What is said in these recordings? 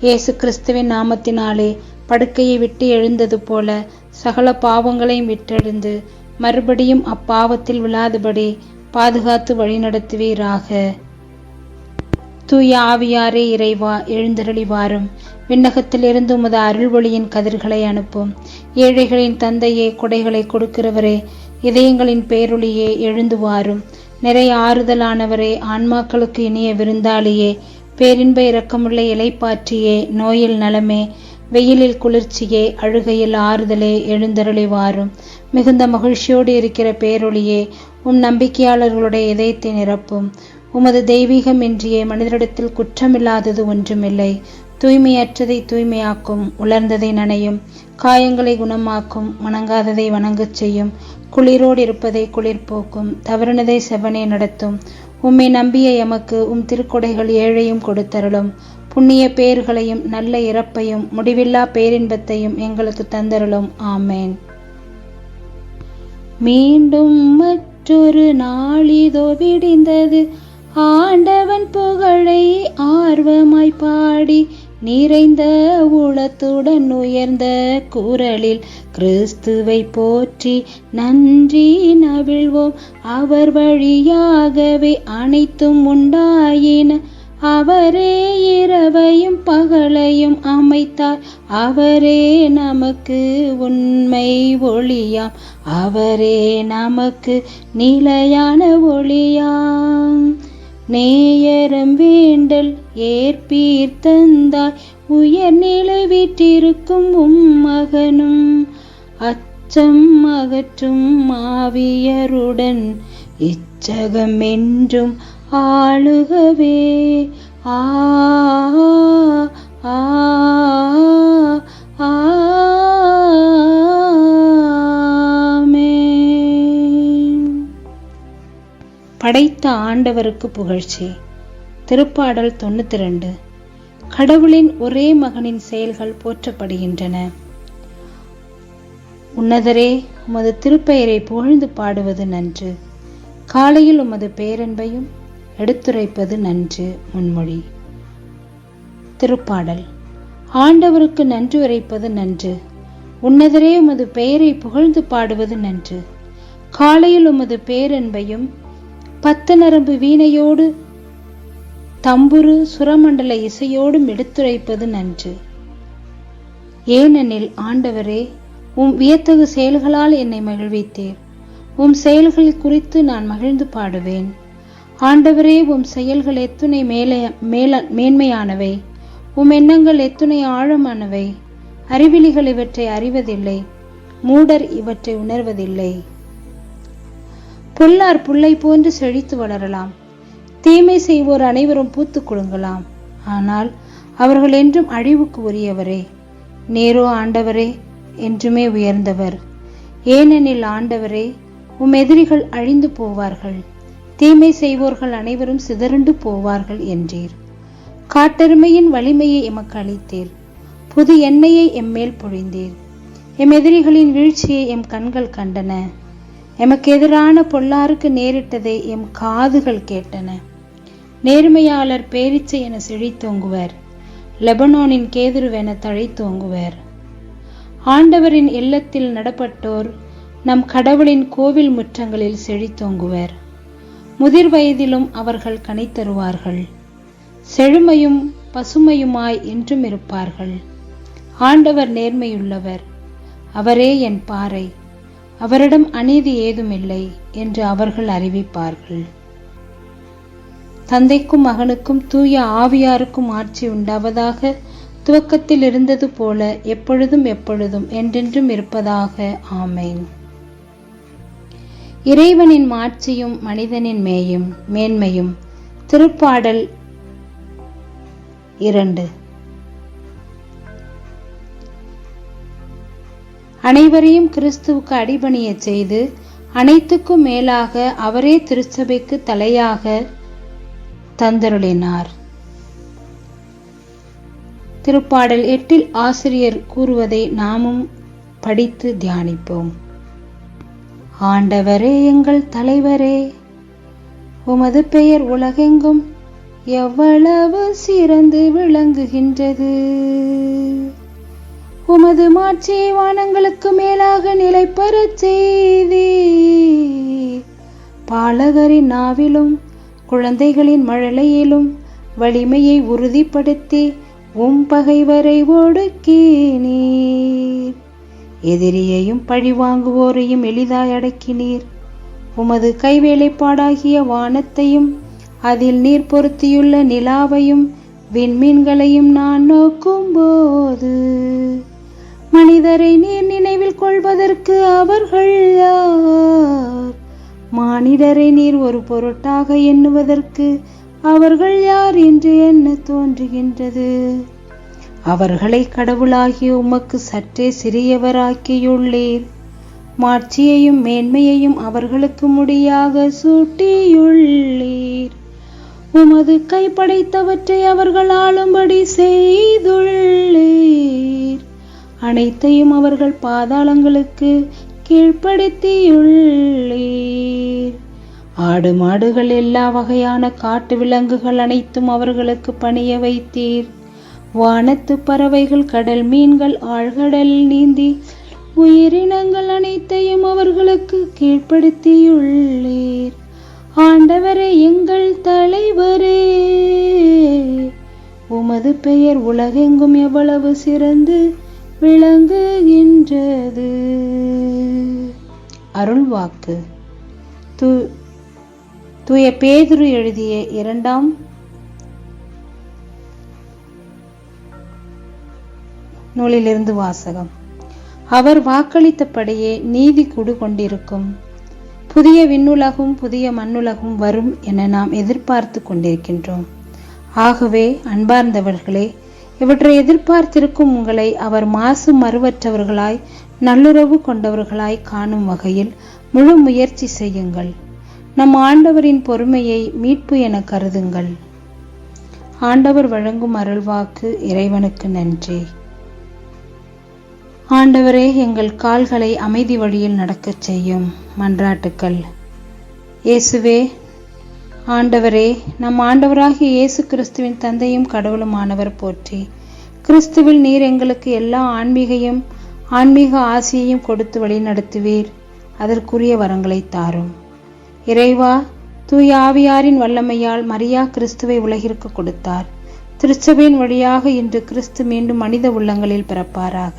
இயேசு கிறிஸ்துவின் நாமத்தினாலே படுக்கையை விட்டு எழுந்தது போல சகல பாவங்களையும் விட்டெழுந்து மறுபடியும் அப்பாவத்தில் விழாதபடி பாதுகாத்து வழிநடத்துவீராக. தூய ஆவியாரே இறைவா எழுந்தருளி வாரும். விண்ணகத்திலிருந்து உமது அருள்வொளியின் கதிர்களை அனுப்பும். ஏழைகளின் தந்தையே கொடைகளை கொடுக்கிறவரே இதயங்களின் பேரொளியே எழுந்து வாரும். நிறைய ஆறுதலானவரே ஆன்மாக்களுக்கு இனிய விருந்தாளியே பேரின்ப இரக்கமுள்ள இலைப்பாற்றியே நோயில் நலமே வெயிலில் குளிர்ச்சியே அழுகையில் ஆறுதலே எழுந்தருளி வாரும் மிகுந்த மகிழ்ச்சியோடு இருக்கிற பேரொழியே உம் நம்பிக்கையாளர்களுடைய இதயத்தை நிரப்பும். உமது தெய்வீகம் இன்றியே மனிதரிடத்தில் குற்றமில்லாதது ஒன்றுமில்லை. தூய்மையற்றதை தூய்மையாக்கும் உலர்ந்ததை நனையும். காயங்களை குணமாக்கும் வணங்காததை வணங்கச் செய்யும். குளிரோடு இருப்பதை குளிர்போக்கும் தவறினதை செவனே நடத்தும். உம்மை நம்பிய எமக்கு உம் திருக்கொடைகள் ஏழையும் கொடுத்தருளும். புண்ணிய பேர்களையும் நல்ல இறப்பையும் முடிவில்லா பேரின்பத்தையும் எங்களுக்கு தந்தருளும். ஆமேன். மீண்டும் மற்றொரு நாளிதோ விடிந்தது. ஆண்டவன் புகழை ஆர்வமாய் பாடி நிறைந்த உளத்துடன் உயர்ந்த குரலில் கிறிஸ்துவை போற்றி நன்றி நவிழ்வோம். அவர் வழியாகவே அனைத்தும் உண்டாயின. அவரே இரவையும் பகலையும் அமைத்தார். அவரே நமக்கு உண்மை ஒளியாம். அவரே நமக்கு நிலையான ஒளியாம். நேயரம் வேண்டல் ஏற்பீர் தந்தாய். உயர்நிலை வீட்டிருக்கும் உம் மகனும் அச்சம் அகற்றும் மாவியருடன் இச்சகம் என்றும் ஆளுகவே. ஆ ஆ ஆ படைத்த ஆண்டவருக்கு புகழ்ச்சி. திருப்பாடல் தொண்ணூற்றி ரெண்டு கடவுளின் ஒரே மகனின் செயல்கள் போற்றப்படுகின்றன. உன்னதரே உமது திருப்பெயரை புகழ்ந்து பாடுவது நன்று. காலையில் உமது பேரன்பையும் எடுத்துரைப்பது நன்று முன்மொழி. திருப்பாடல். ஆண்டவருக்கு நன்றி உரைப்பது நன்று. உன்னதரே உமது பெயரை புகழ்ந்து பாடுவது நன்று. காலையில் உமது பேரன்பையும் பத்து நரம்பு வீணையோடு தம்புரு சுரமண்டல இசையோடும் எடுத்துரைப்பது நன்று. ஏனெனில் ஆண்டவரே உம் வியத்தகு செயல்களால் என்னை மகிழ்வித்தீர். உம் செயல்கள் குறித்து நான் மகிழ்ந்து பாடுவேன். ஆண்டவரே உம் செயல்கள் எத்துணை மேலே மேல மேன்மையானவை. உம் எண்ணங்கள் எத்துணை ஆழமானவை. அறிவிலிகள் இவற்றை அறிவதில்லை. மூடர் இவற்றை உணர்வதில்லை. புல்லார் புல்லை போன்று செழித்து வளரலாம். தீமை செய்வோர் அனைவரும் பூத்து குலுங்கலாம். ஆனால் அவர்கள் என்றும் அழிவுக்கு உரியவரே. நேரோ ஆண்டவரே என்றுமே உயர்ந்தவர். ஏனெனில் ஆண்டவரே உம் எதிரிகள் அழிந்து போவார்கள். தீமை செய்வோர்கள் அனைவரும் சிதறண்டு போவார்கள் என்றீர். காட்டெருமையின் வலிமையை எமக்கு அளித்தீர். புது எண்ணெயை எம்மேல் பொழிந்தீர். எம் எதிரிகளின் வீழ்ச்சியை எம் கண்கள் கண்டன. எமக்கு எதிரான பொல்லாருக்கு நேரிட்டதை எம் காதுகள் கேட்டன. நேர்மையாளர் பேரிச்சை என செழித்தோங்குவர் லெபனோனின் கேதுருவென தழைத்தோங்குவர் ஆண்டவரின் இல்லத்தில் நடப்பட்டோர் நம் கடவுளின் கோவில் முற்றங்களில் செழித்தோங்குவர் முதிர் வயதிலும் அவர்கள் கனைத்தருவார்கள் தருவார்கள். செழுமையும் பசுமையுமாய் என்றும் இருப்பார்கள். ஆண்டவர் நேர்மையுள்ளவர். அவரே என் பாறை. அவரிடம் அநீதி ஏதுமில்லை என்று அவர்கள் அறிவிப்பார்கள். தந்தைக்கும் மகனுக்கும் தூய ஆவியாருக்கும் ஆட்சி உண்டாவதாக துவக்கத்தில் இருந்தது போல எப்பொழுதும் எப்பொழுதும் என்றென்றும் இருப்பதாக ஆமேன். இறைவனின் மாட்சியும் மனிதனின் மேயும் மேன்மையும் திருப்பாடல் இரண்டு. அனைவரையும் கிறிஸ்துவுக்கு அடிபணிய செய்து அனைத்துக்கும் மேலாக அவரே திருச்சபைக்கு தலையாக தந்தருளினார். திருப்பாடல் எட்டில் ஆசிரியர் கூறுவதை நாமும் படித்து தியானிப்போம். ஆண்டவரே எங்கள் தலைவரே உமது பெயர் உலகெங்கும் எவ்வளவு சிறந்து விளங்குகின்றது. உமது மாட்சி வானங்களுக்கு மேலாக நிலை பெறச் செய்தி. பாலகரின் நாவிலும் குழந்தைகளின் மழலையிலும் வலிமையை உறுதிப்படுத்தி உம் பகைவரை ஒடுக்கினீர். எதிரியையும் பழிவாங்குவோரையும் எளிதாய் அடக்கினீர். உமது கைவேலைப்பாடாகிய வானத்தையும் அதில் நீர் பொருத்தியுள்ள நிலாவையும் விண்மீன்களையும் நான் நோக்கும்போது மனிதரை நீர் நினைவில் கொள்வதற்கு அவர்கள் யார்? மானிடரை நீர் ஒரு பொருட்டாக எண்ணுவதற்கு அவர்கள் யார் என்று என்ன தோன்றுகின்றது? அவர்களை கடவுளாகிய உமக்கு சற்றே சிறியவராக்கியுள்ளீர். மாட்சியையும் மேன்மையையும் அவர்களுக்கு முடியாக சூட்டியுள்ளீர். உமது கைப்படைத்தவற்றை அவர்கள் ஆளும்படி செய்துள்ளீர். அனைத்தையும் அவர்கள் பாதாளங்களுக்கு கீழ்ப்படுத்தியுள்ளீர். ஆடு மாடுகள் எல்லா வகையான காட்டு விலங்குகள் அனைத்தும் அவர்களுக்கு பணிய வைத்தீர். வானத்து பறவைகள் கடல் மீன்கள் ஆழ்கடல் நீந்தி உயிரினங்கள் அனைத்தையும் அவர்களுக்கு கீழ்ப்படுத்தியுள்ளீர். ஆண்டவரே எங்கள் தலைவரே உமது பெயர் உலகெங்கும் எவ்வளவு சிறந்து விளங்குகின்றது. அருள்வாக்கு. து தூய பேதுரு எழுதிய இரண்டாம் நூலிலிருந்து வாசகம். அவர் வாக்களித்தபடியே நீதி குடு கொண்டிருக்கும். புதிய விண்ணுலகும் புதிய மண்ணுலகும் வரும் என நாம் எதிர்பார்த்து கொண்டிருக்கின்றோம். ஆகவே அன்பார்ந்தவர்களே இவற்றை எதிர்பார்த்திருக்கும் உங்களை அவர் மாசு மறுவற்றவர்களாய் நல்லுறவு கொண்டவர்களாய் காணும் வகையில் முழு முயற்சி செய்யுங்கள். நம் ஆண்டவரின் பொறுமையை மீட்பு என கருதுங்கள். ஆண்டவர் வழங்கும் அருள்வாக்கு இறைவனுக்கு நன்றி. ஆண்டவரே எங்கள் கால்களை அமைதி வழியில் நடக்கச் செய்யும் மன்றாட்டுக்கள். இயேசுவே ஆண்டவரே நம் ஆண்டவராகிய இயேசு கிறிஸ்துவின் தந்தையும் கடவுளுமானவர் போற்றி. கிறிஸ்துவில் நீர் எங்களுக்கு எல்லா ஆன்மீகையும் ஆன்மீக ஆசையையும் கொடுத்து வழிநடத்துவீர். அதற்குரிய வரங்களை தாரும். இறைவா தூய ஆவியாரின் வல்லமையால் மரியா கிறிஸ்துவை உலகிற்கு கொடுத்தார். திருச்சபையின் வழியாக இன்று கிறிஸ்து மீண்டும் மனித உள்ளங்களில் பிறப்பாராக.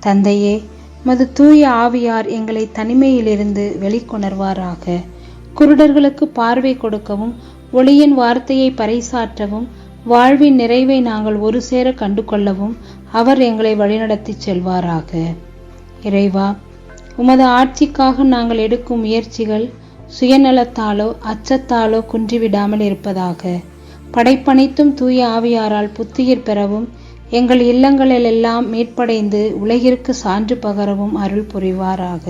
தந்தையே மது தூய ஆவியார் எங்களை தனிமையிலிருந்து வெளிக்கொணர்வாராக. குருடர்களுக்கு பார்வை கொடுக்கவும் ஒளியின் வார்த்தையை பறைசாற்றவும் வாழ்வின் நிறைவை நாங்கள் ஒரு சேர கண்டு கொள்ளவும் அவர் எங்களை வழிநடத்தி செல்வாராக. இறைவா உமது ஆட்சிக்காக நாங்கள் எடுக்கும் முயற்சிகள் சுயநலத்தாலோ அச்சத்தாலோ குன்றிவிடாமல் இருப்பதாக. படைப்பனைத்தும் தூய ஆவியாரால் புத்துயிர் பெறவும் எங்கள் இல்லங்களிலெல்லாம் மீட்படைந்து உலகிற்கு சான்று பகரவும் அருள் புரிவாராக.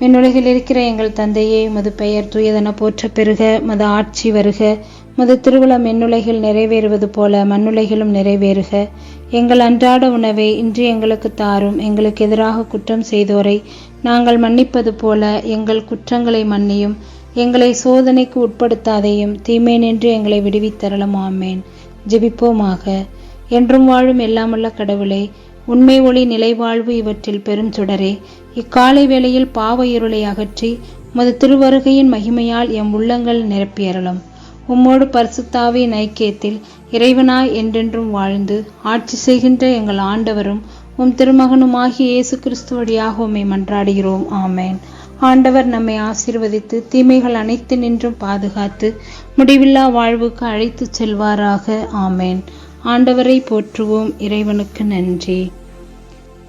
விண்ணுலகில் இருக்கிற எங்கள் தந்தையே மது பெயர் தூயதென போற்ற பெருக மது ஆட்சி வருக. மது திருவிழம் எண்ணுலகில் நிறைவேறுவது போல மண்ணுலகிலும் நிறைவேறுக. எங்கள் அன்றாட உணவை இன்று எங்களுக்கு தாரும் எங்களுக்கு எதிராக குற்றம் செய்தோரை. நாங்கள் மன்னிப்பது போல எங்கள் குற்றங்களை மன்னியும். எங்களை சோதனைக்கு உட்படுத்தாதையும் தீமை நின்று எங்களை விடுவித்தரலும். ஆமேன். ஜெபிப்போமாக. என்றும் வாழும் எல்லாமுள்ள கடவுளை உண்மை ஒளி நிலைவாழ்வு இவற்றில் பெரும் சுடரே. இக்காலை வேளையில் பாவ இருளை அகற்றி மது திருவருகையின் மகிமையால் எம் உள்ளங்கள் நிரப்பியறலும் உம்மோடு பரிசுத்தாவின் நைக்கியத்தில் இறைவனாய் என்றென்றும் வாழ்ந்து ஆட்சி செய்கின்ற எங்கள் ஆண்டவரும் உம் திருமகனுமாகிய இயேசு கிறிஸ்து வழியாக உம்மை மன்றாடுகிறோம். ஆமேன். ஆண்டவர் நம்மை ஆசீர்வதித்து தீமைகள் அனைத்து நின்றும் பாதுகாத்து முடிவில்லா வாழ்வுக்கு அழைத்துச் செல்வாராக. ஆமேன். ஆண்டவரை போற்றுவோம் இறைவனுக்கு நன்றி.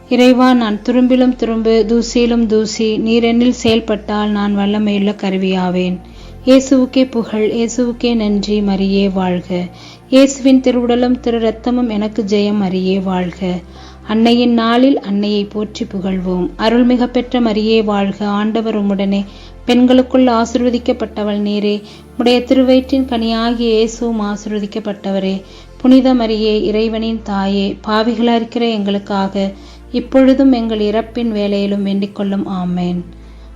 இறைவா நான் துரும்பிலும் துரும்பு தூசியிலும் தூசி நீரெண்ணில் செயல்பட்டால் நான் வல்லமையுள்ள கருவியாவேன். இயேசுவுக்கே புகழ் இயேசுவுக்கே நன்றி மரியே வாழ்க. இயேசுவின் திருவுடலும் திரு ரத்தமும் எனக்கு ஜெயம் அறியே வாழ்க. அன்னையின் நாளில் அன்னையை போற்றி புகழ்வோம். அருள்மிக பெற்ற மரியே வாழ்க. ஆண்டவர் உம்முடனே பெண்களுக்குள் ஆசிர்வதிக்கப்பட்டவள் நீரே. உடைய திருவயிற்றின் கனியாகிய இயேசுவும் ஆசிர்வதிக்கப்பட்டவரே. புனித மரியே இறைவனின் தாயே பாவிகளாயிருக்கிற எங்களுக்காக இப்பொழுதும் எங்கள் இறப்பின் வேலையிலும் வேண்டிக்கொள்ளும் ஆமேன்.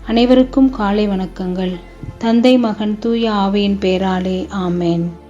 அனைவருக்கும் காலை வணக்கங்கள். தந்தை மகன் தூய ஆவியின் பேராலே. ஆமேன்.